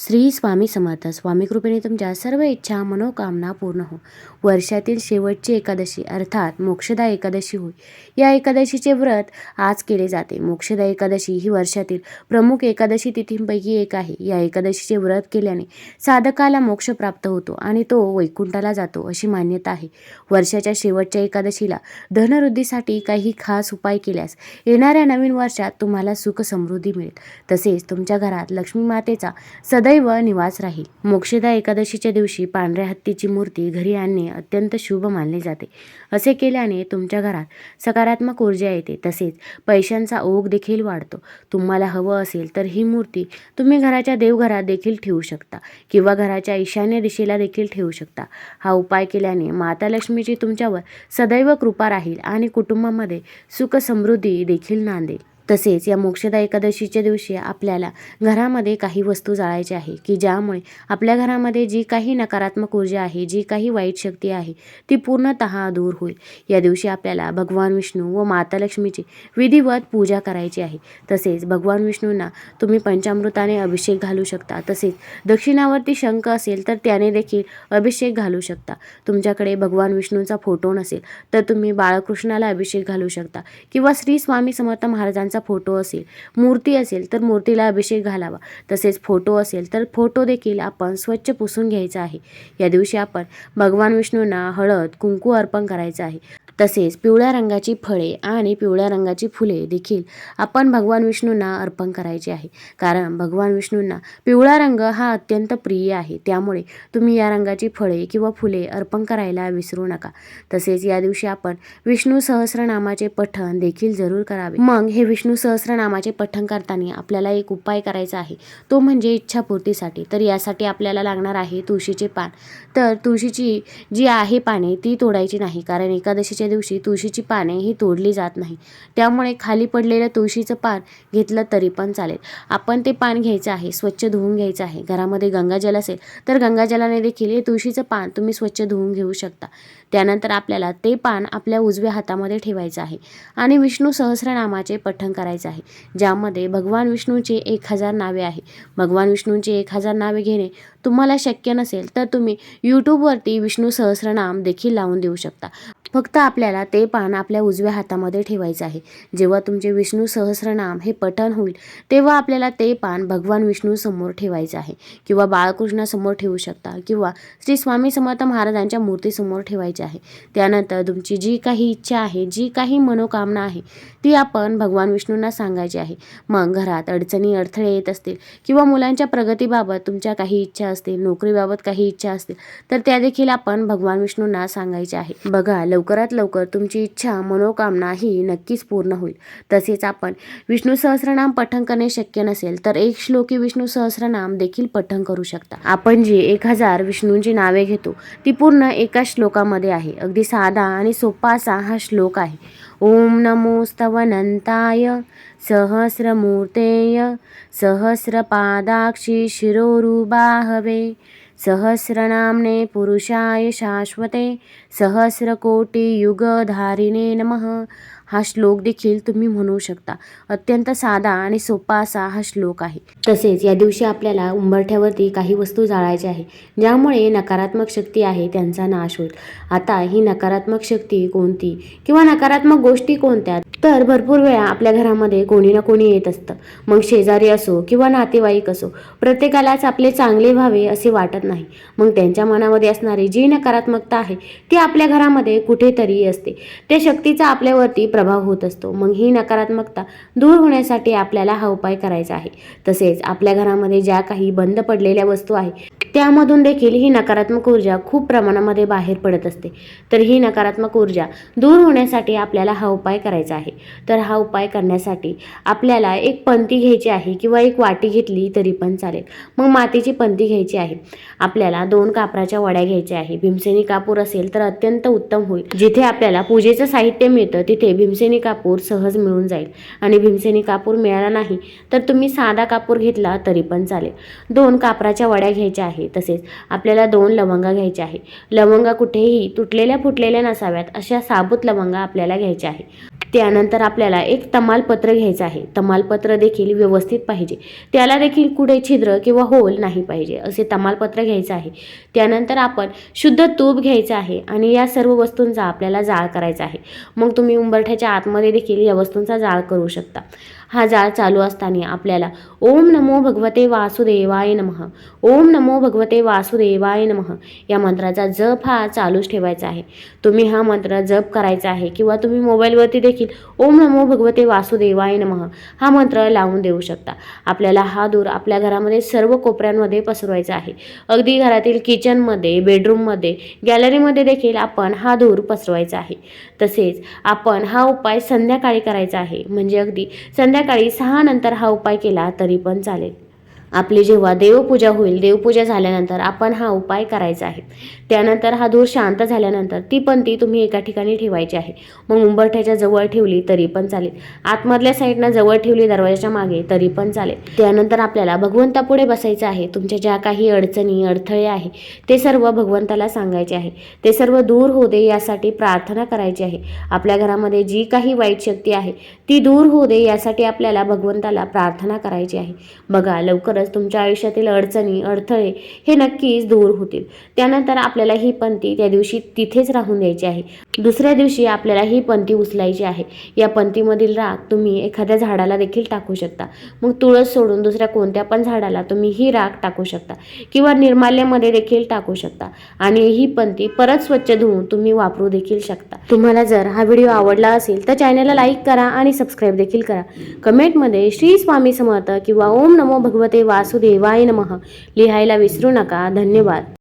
श्री स्वामी समर्थ. स्वामी कृपेने तुमच्या सर्व इच्छा मनोकामना पूर्ण हो. वर्षातील शेवटची एकादशी अर्थात मोक्षदा एकादशी होय. या एकादशीचे व्रत आज केले जाते. मोक्षदा एकादशी ही वर्षातील प्रमुख एकादशी तिथींपैकी एक आहे. या एकादशीचे व्रत केल्याने साधकाला मोक्ष प्राप्त होतो आणि तो वैकुंठाला जातो अशी मान्यता आहे. वर्षाच्या शेवटच्या एकादशीला धनवृद्धीसाठी काही खास उपाय केल्यास येणाऱ्या नवीन वर्षात तुम्हाला सुख समृद्धी मिळेल. तसेच तुमच्या घरात लक्ष्मी मातेचा सदैव निवास राहील. मोक्षदा एकादशीच्या दिवशी पांढऱ्या हत्तीची मूर्ती घरी आणणे अत्यंत शुभ मानले जाते. असे केल्याने तुमच्या घरात सकारात्मक ऊर्जा येते. तसेच पैशांचा ओघ देखील वाढतो. तुम्हाला हवं असेल तर ही मूर्ती तुम्ही घराच्या देवघरात देखील ठेवू शकता किंवा घराच्या ईशान्य दिशेला देखील ठेवू शकता. हा उपाय केल्याने माता लक्ष्मीची तुमच्यावर सदैव कृपा राहील आणि कुटुंबामध्ये सुख समृद्धी देखील नांदेल. तसेच या मोक्षदा एकादशीच्या दिवशी आपल्याला घरामध्ये काही वस्तू जाळायची आहे की ज्यामुळे आपल्या घरामध्ये जी काही नकारात्मक ऊर्जा आहे जी काही वाईट शक्ती आहे ती पूर्णतः दूर होईल. या दिवशी आपल्याला भगवान विष्णू व माता लक्ष्मीची विधिवत पूजा करायची आहे. तसेच भगवान विष्णूंना तुम्ही पंचामृताने अभिषेक घालू शकता. तसेच दक्षिणावरती शंख असेल तर त्याने देखील अभिषेक घालू शकता. तुमच्याकडे भगवान विष्णूंचा फोटो नसेल तर तुम्ही बाळकृष्णाला अभिषेक घालू शकता किंवा श्री स्वामी समर्थ महाराजांचा फोटो असेल मूर्ती असेल तर मूर्तीला अभिषेक घालावा. तसेच फोटो असेल तर फोटो देखील आपण स्वच्छ पुसून घ्यायचा आहे. या दिवशी आपण भगवान विष्णूंना हळद कुंकू अर्पण करायचं आहे. तसेच पिवळ्या रंगाची फळे आणि पिवळ्या रंगाची फुले देखील आपण भगवान विष्णूंना अर्पण करायची आहे. कारण भगवान विष्णूंना पिवळा रंग हा अत्यंत प्रिय आहे. त्यामुळे तुम्ही या रंगाची फळे किंवा फुले अर्पण करायला विसरू नका. तसेच या दिवशी आपण विष्णू सहस्रनामाचे पठण देखील जरूर करावे. मग हे विष्णू सहस्रनामाचे पठण करताना आपल्याला एक उपाय करायचा आहे. तो म्हणजे इच्छापूर्तीसाठी. तर यासाठी आपल्याला लागणार आहे तुळशीचे पान. तर तुळशीची जी आहे पाने ती तोडायची नाही. कारण एकादशीच्या दिवशी तुळशीची पाने ही तोडली जात नाही. त्यामुळे खाली पडलेलं तुळशीचं पान घेतलं तरी पण चालेल. आपण ते पान घ्यायचं आहे स्वच्छ धुवून घ्यायचं आहे. घरामध्ये गंगाजल असेल तर गंगाजलाने देखील हे तुळशीचं पान तुम्ही स्वच्छ धुवून घेऊ शकता. त्यानंतर आपल्याला ते पान आपल्या उजव्या हातामध्ये ठेवायचं आहे आणि विष्णू सहस्रनामाचे पठण करायचं आहे ज्यामध्ये भगवान विष्णूची एक हजार नावे आहे. भगवान विष्णूंची एक हजार नावे घेणे तुम्हाला शक्य नसेल तर तुम्ही यूट्यूबवरती विष्णू सहस्रनाम देखील लावून देऊ शकता. फक्त आपल्याला ते पान आपल्या उजव्या हातामध्ये ठेवायचं आहे. जेव्हा तुमचे विष्णू सहस्रनाम हे पठण होईल तेव्हा आपल्याला ते पान भगवान विष्णू समोर ठेवायचं आहे. किंवा बाळकृष्णासमोर ठेवू शकता किंवा श्री स्वामी समर्थ महाराजांच्या मूर्तीसमोर ठेवायचे आहे. त्यानंतर तुमची जी काही इच्छा आहे जी काही मनोकामना आहे ती आपण भगवान विष्णूंना सांगायची आहे. मग घरात अडचणी अडथळे येत असतील किंवा मुलांच्या प्रगतीबाबत तुमच्या काही इच्छा असतील नोकरीबाबत काही इच्छा असतील तर त्या देखील आपण भगवान विष्णूंना सांगायच्या आहे. बघा लवकरात लवकर तुमची इच्छा मनोकामना ही नक्कीच पूर्ण होईल. तसेच आपण विष्णू सहस्रनाम पठण करणे शक्य नसेल तर एक श्लोकी विष्णू सहस्रनाम देखील पठण करू शकता. आपण जी एक हजार विष्णूंची नावे घेतो ती पूर्ण एका श्लोकामध्ये आहे. अगदी साधा आणि सोपा असा हा श्लोक आहे. ओम नमोस्तवनंताय सहस्रमूर्तेय सहस्रपादाक्षी शिरोरुबाहवे सहस्रनाम्ने पुरुषाय शाश्वते सहस्रकोटियुगधारिणे नमः। हा श्लोक देखील तुम्ही म्हणू शकता. अत्यंत साधा आणि सोपा असा हा श्लोक आहे. तसेच या दिवशी आपल्याला उंबरठ्यावरती काही वस्तू जाळायच्या आहे ज्यामुळे नकारात्मक शक्ती आहे त्यांचा नाश होईल. आता ही नकारात्मक शक्ती कोणती किंवा नकारात्मक गोष्टी कोणत्या? तर भरपूर वेळा आपल्या घरामध्ये कोणी ना कोणी येत असतं. मग शेजारी असो किंवा नातेवाईक असो प्रत्येकालाच आपले चांगले व्हावे असे वाटत नाही. मग त्यांच्या मनामध्ये असणारी जी नकारात्मकता आहे ती आपल्या घरामध्ये कुठेतरी असते. त्या शक्तीचा आपल्यावरती प्रभाव होत असतो. मग ही नकारात्मकता दूर होण्यासाठी आपल्याला हा उपाय करायचा आहे. तसेच आपल्या घरामध्ये ज्या काही बंद पडलेल्या वस्तू आहे त्यामधून देखील ही नकारात्मक ऊर्जा खूप प्रमाणामध्ये बाहेर पडत असते. तर ही नकारात्मक ऊर्जा दूर होण्यासाठी आपल्याला हा उपाय करायचा आहे. तर हा उपाय करण्यासाठी आपल्याला एक पंती घ्यायची आहे किंवा एक वाटी घेतली तरी पण चालेल. मग मातीची पंती घ्यायची आहे. आपल्याला दोन कापराच्या वड्या घ्यायच्या आहे. भीमसेनी कापूर असेल तर अत्यंत उत्तम होईल. जिथे आपल्याला पूजेचं साहित्य मिळतं तिथे भीमसेनी कापूर सहज मिळून जाईल. आणि भीमसेनी कापूर मिळाला नाही तर तुम्ही साधा कापूर घेतला तरी पण चालेल. दोन कापराच्या वड्या घ्यायच्या आहे. तसेच आपल्याला दोन लवंगा घ्यायच्या आहे. लवंगा कुठेही तुटलेल्या फुटलेल्या नसाव्यात अशा साबूत लवंगा आपल्याला घ्यायच्या आहे. त्यानंतर आपल्याला एक तमालपत्र घ्यायचं आहे. तमालपत्र देखील व्यवस्थित पाहिजे. त्याला देखील कुठे छिद्र किंवा होल नाही पाहिजे असे तमालपत्र घ्यायचं आहे. त्यानंतर आपण शुद्ध तूप घ्यायचं आहे आणि या सर्व वस्तूंचा आपल्याला जाळ करायचा आहे. मग तुम्ही उंबरठ्याच्या आतमध्ये देखील या वस्तूंचा जाळ करू शकता. हा जाळ चालू असताना आपल्याला ओम नमो भगवते वासुदेवाय नम. ओम नमो भगवते वासुदेवाय नम. या मंत्राचा जप हा चालूच ठेवायचा आहे. तुम्ही हा मंत्र जप करायचा आहे किंवा तुम्ही मोबाईलवरती देखील ओम नमो भगवते वासुदेवाय नम हा मंत्र लावून देऊ शकता. आपल्याला हा दूर आपल्या घरामध्ये सर्व कोपऱ्यांमध्ये पसरवायचा आहे. अगदी घरातील किचनमध्ये बेडरूममध्ये गॅलरीमध्ये देखील आपण हा धूर पसरवायचा आहे. तसेच आपण हा उपाय संध्याकाळी करायचा आहे. म्हणजे अगदी संध्या संध्याकाळी सहा नंतर हा उपाय केला तरी पण चालेल. आपली जेव्हा देवपूजा होईल देवपूजा झाल्यानंतर आपण हा उपाय करायचा आहे. त्यानंतर हा धूर शांत झाल्यानंतर ती पण ती तुम्ही एका ठिकाणी ठेवायची आहे. मग उंबरठ्याच्या जवळ ठेवली तरी पण चालेल. आतमधल्या साईडनं जवळ ठेवली दरवाजाच्या मागे तरी पण चालेल. त्यानंतर आपल्याला भगवंतापुढे बसायचं आहे. तुमच्या ज्या काही अडचणी अडथळे आहे ते सर्व भगवंताला सांगायचे आहे. ते सर्व दूर होऊ दे यासाठी प्रार्थना करायची आहे. आपल्या घरामध्ये जी काही वाईट शक्ती आहे ती दूर होऊ दे यासाठी आपल्याला भगवंताला प्रार्थना करायची आहे. बघा लवकर लवकरच तुमच्या आयुष्यातील अडचणी अडथळे हे नक्कीच दूर होतील. त्यानंतर आपल्याला ही पंथी त्या दिवशी तिथेच राहून द्यायची आहे. दुसऱ्या दिवशी आपल्याला ही पंथी उचलायची आहे. या पंथीमधील राग तुम्ही एखाद्या झाडाला देखील टाकू शकता. मग तुळस सोडून दुसऱ्या कोणत्या पण झाडाला तुम्ही ही राग टाकू शकता. किंवा निर्माल्यामध्ये देखील टाकू शकता. आणि ही पंथी परत स्वच्छ धुवून तुम्ही वापरू देखील शकता. तुम्हाला जर हा व्हिडिओ आवडला असेल तर चॅनलला लाईक करा आणि सबस्क्राईब देखील करा. कमेंटमध्ये श्री स्वामी समर्थ किंवा ओम नमो भगवते वासुदेवाय नमः. लिहायला विसरू नका. धन्यवाद.